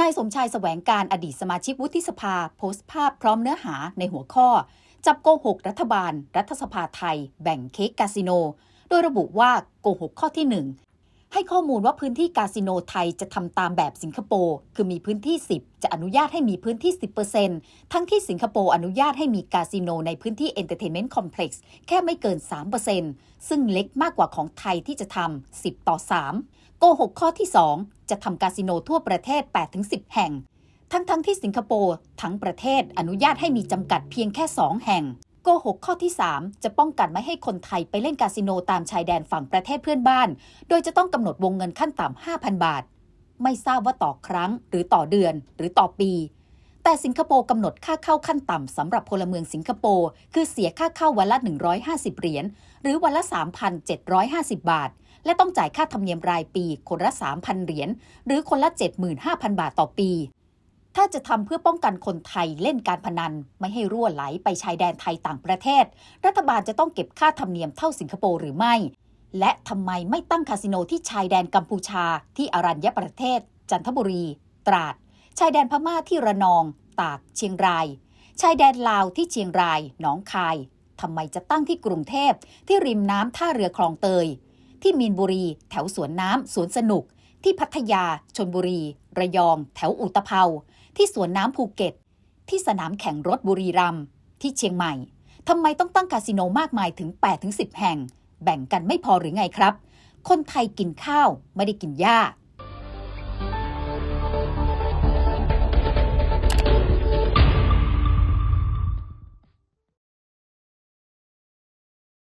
นายสมชายแสวงการอดีตสมาชิกวุฒิสภา โพสต์ภาพพร้อมเนื้อหาในหัวข้อ จับโกหกรัฐบาล รัฐสภาไทย แบ่งเค้กคาสิโน โดยระบุว่าโกหกข้อที่1 ให้ข้อมูลว่าพื้นที่คาสิโนไทยจะทำตามแบบสิงคโปร์ คือมีพื้นที่ 10 จะอนุญาตให้มีพื้นที่ 10%ทั้งที่สิงคโปร์อนุญาตให้มีคาสิโนในพื้นที่ Entertainment Complex แค่ไม่เกิน 3%ซึ่งเล็กมากกว่าของไทยที่จะทำ 10 ต่อ 3 โกหกข้อที่ 2 จะทำคาสิโนทั่วประเทศ 8-10 แห่ง ทั้งๆทที่สิงคโปร์ทั้งประเทศอนุญาตให้มีจำกัดเพียงแค่ 2 แห่ง กหกข้อที่ 3 จะป้องกันไม่ให้คนไทยไปเล่นคาสิโนตามชายแดนฝั่งประเทศเพื่อนบ้าน โดยจะต้องกำหนดวงเงินขั้นต่ำ5,000 บาท ไม่ทราบว่าต่อครั้ง หรือต่อเดือน หรือต่อปี แต่สิงคโปร์กำหนดค่าเข้าขั้นต่ำสำหรับพลเมืองสิงคโปร์คือเสียค่าเข้าวันละ 150 เหรียญหรือวันละ 3,750 บาท และต้องจ่ายค่าธรรมเนียมรายปีคนละ 3,000 เหรียญหรือคนละ 75,000 บาทต่อปี ถ้าจะทำเพื่อป้องกันคนไทยเล่นการพนัน ไม่ให้รั่วไหลไปชายแดนไทยต่างประเทศ รัฐบาลจะต้องเก็บค่าธรรมเนียมเท่าสิงคโปร์หรือไม่ และทำไมไม่ตั้งคาสิโนที่ชายแดนกัมพูชา ที่อรัญญประเทศ จันทบุรี ตราด ชายแดนพม่าที่ระนอง ตาก เชียงราย ชายแดนลาวที่เชียงราย หนองคายทำไมจะตั้งที่กรุงเทพที่ริมน้ำท่าเรือคลองเตย ที่มีนบุรี แถวสวนน้ำสวนสนุก ที่พัทยาชนบุรี ระยอง แถวอุตภเปา ที่สวนน้ำภูเก็ต ที่สนามแข่งรถบุรีรัมย์ที่เชียงใหม่ทำไมต้องตั้งคาสิโนมากมายถึง 8-10 แห่ง แบ่งกันไม่พอหรือไงครับ คนไทยกินข้าวไม่ได้กินหญ้า